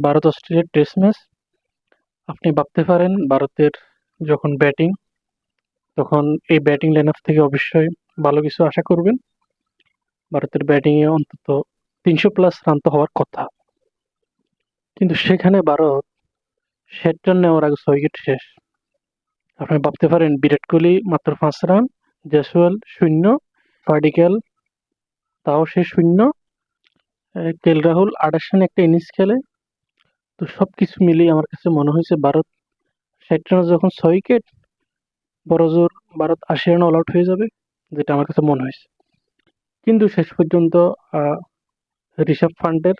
ভারত অস্ট্রেলিয়ার test match আপনি ভাবতে পারেন ভারতের যখন ব্যাটিং তখন এই ব্যাটিং লাইন থেকে অবশ্যই ভালো কিছু আশা করবেন। ভারতের ব্যাটিংয়ে অন্তত তিনশো প্লাস রান তো হওয়ার কথা। কিন্তু সেখানে ভারত ষাট রান নেওয়ার আগে ছয় উইকেট শেষ। আপনি ভাবতে পারেন বিরাট কোহলি মাত্র পাঁচ রান জয়সওয়াল শূন্য পার্টিক্যাল তাও সে শূন্য কেল রাহুল আঠাশ রানে একটা ইনিংস খেলে। তো সব কিছু মিলিয়ে আমার কাছে মনে হয়েছে ভারত ষাট রানে যখন ছয় উইকেট বড় জোর ভারত আশি রান অল আউট হয়ে যাবে, যেটা আমার কাছে মনে হয়েছে। কিন্তু শেষ পর্যন্ত ঋষভ পান্টের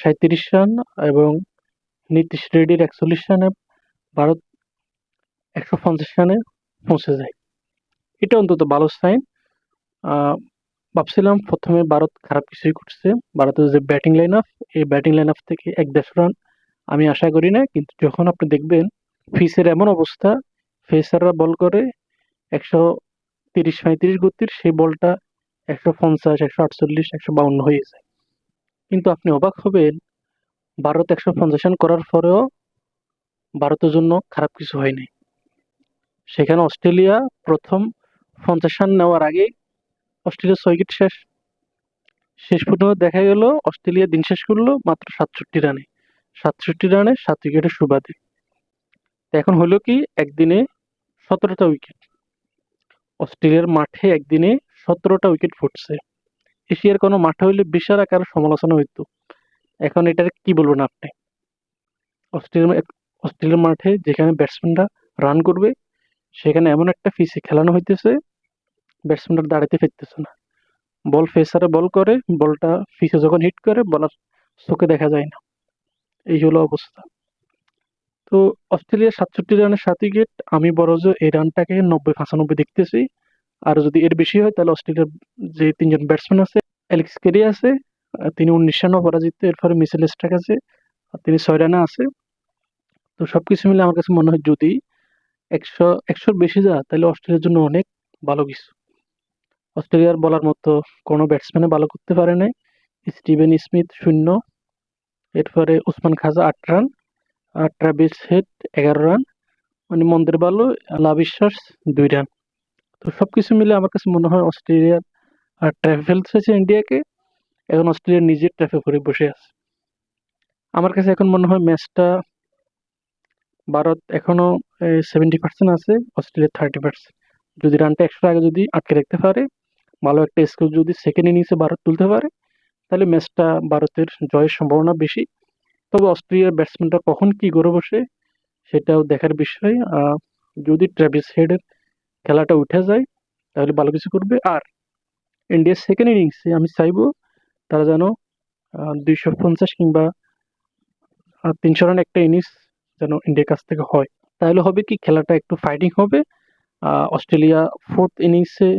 সাঁত্রিশ রান এবং নীতিশ রেড্ডির একচল্লিশ রানে ভারত একশো পঞ্চাশ রানে পৌঁছে যায়। এটা অন্তত ভালো সাইন ভাবছিলাম প্রথমে ভারত খারাপ কিছুই করছে ভারতের যে ব্যাটিং লাইন আপ এই ব্যাটিং লাইন আপ থেকে এক দেড়শো রান আমি আশা করি না, কিন্তু যখন আপনি দেখবেন ফিসের এমন অবস্থা ফেসাররা বল করে একশো তিরিশ পঁয়ত্রিশ গতির, সেই বলটা একশো পঞ্চাশ, একশো আটচল্লিশ, একশো বাউন্ন হয়ে যায়। কিন্তু আপনি অবাক হবেন, ভারত একশো পঞ্চাশ রান করার পরেও ভারতের জন্য খারাপ কিছু হয়নি সেখানে অস্ট্রেলিয়া প্রথম পঞ্চাশ রান নেওয়ার আগে অস্ট্রেলিয়া ছয় উইকেট শেষ। শেষ পর্যন্ত দেখা গেল, অস্ট্রেলিয়া দিন শেষ করল মাত্র সাতষট্টি রানে। সাতষট্টি রানে সাত উইকেটের সুবাদে। এখন হলো কি, একদিনে সতেরোটা উইকেট। অস্ট্রেলিয়ার মাঠে একদিনে সতেরোটা উইকেট ফুটছে। এশিয়ার কোনো মাঠে হইলে বিশাল আকার সমালোচনা হইতো। এখন এটার কি বলবেন আপনি? অস্ট্রেলিয়া অস্ট্রেলিয়ার মাঠে যেখানে ব্যাটসম্যানরা রান করবে, সেখানে এমন একটা ফিসে খেলানো হইতেছে ব্যাটসম্যানরা দাঁড়াতে ফিরতেছে না। বল ফেসারে বল করে বলটা ফিসে যখন হিট করে বলার চোখে দেখা যায় না। এই হলো অবস্থা। তো অস্ট্রেলিয়া সাতষট্টি রানের সাত উইকেট আমি বড় যে এই রানটাকে নব্বই পঁচানব্বই দেখতেছি। আর যদি এর বেশি হয়, তাহলে অস্ট্রেলিয়ার যে তিনজন ব্যাটসম্যান আছে অ্যালেক্স কেরি আছে তিনি উনিশ পরাজিত, এরপরে মিসেল স্ট্রাক আছে, আর তিনি ছয় রানে আছে। তো সব কিছু মিলে আমার কাছে মনে হয় যদি একশো, একশোর বেশি যা, তাহলে অস্ট্রেলিয়ার জন্য অনেক ভালো কিছু। অস্ট্রেলিয়ার বলার মতো কোনো ব্যাটসম্যানে ভালো করতে পারে নাই। স্টিভেন স্মিথ শূন্য। এরপরে উসমান খাজা আট রান, আর ট্রাভিস হেড এগারো রান মানে মন্দের ভালো লাভিশ্বাস দুই রান। তো সব কিছু মিলে আমার কাছে মনে হয় অস্ট্রেলিয়ার আর ট্র্যাফে ফেলতেছে ইন্ডিয়াকে, এখন অস্ট্রেলিয়া নিজের ট্র্যাফে করে বসে আছে। আমার কাছে এখন মনে হয় ম্যাচটা ভারত এখনও সেভেন্টি পার্সেন্ট আছে, অস্ট্রেলিয়া থার্টি পার্সেন্ট যদি রানটা একশো আগে যদি আটকে রাখতে পারে ভালো একটা স্কোর যদি সেকেন্ড ইনিংসে ভারত তুলতে পারে, তাহলে ম্যাচটা ভারতের জয়ের সম্ভাবনা বেশি। তবে অস্ট্রেলিয়ার ব্যাটসম্যানটা কখন কি করে বসে, সেটাও দেখার বিষয়। যদি ট্র্যাভিস হেডের খেলাটা উঠে যায়, তাহলে ভালো কিছু করবে। আর ইন্ডিয়ার সেকেন্ড ইনিংসে আমি চাইব, তারা যেন দুইশো পঞ্চাশ কিংবা তিনশো রান একটা ইনিংস যেন ইন্ডিয়ার কাছ থেকে হয়। তাহলে হবে কি, খেলাটা একটু ফাইটিং হবে। অস্ট্রেলিয়া ফোর্থ ইনিংসে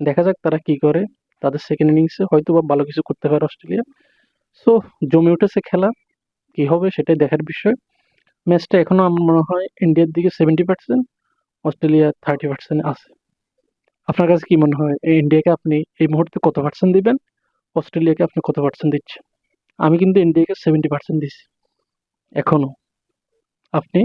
দেখা যাক তারা কি করে। তাদের সেকেন্ড ইনিংসে হয়তো বা ভালো কিছু করতে পারে অস্ট্রেলিয়া। সো জমে উঠেছে খেলা। কি হবে সেটাই দেখার বিষয়। ম্যাচটা এখনও আমার মনে হয় ইন্ডিয়ার দিকে seventy percent Australia thirty percent আছে। আপনার কাছে কি মনে হয়? এই ইন্ডিয়াকে আপনি এই মুহূর্তে কত পার্সেন্ট দিবেন? অস্ট্রেলিয়াকে আপনি কত পার্সেন্ট দিচ্ছেন? আমি কিন্তু ইন্ডিয়াকে সেভেন্টি পার্সেন্ট দিচ্ছি এখনও। আপনি?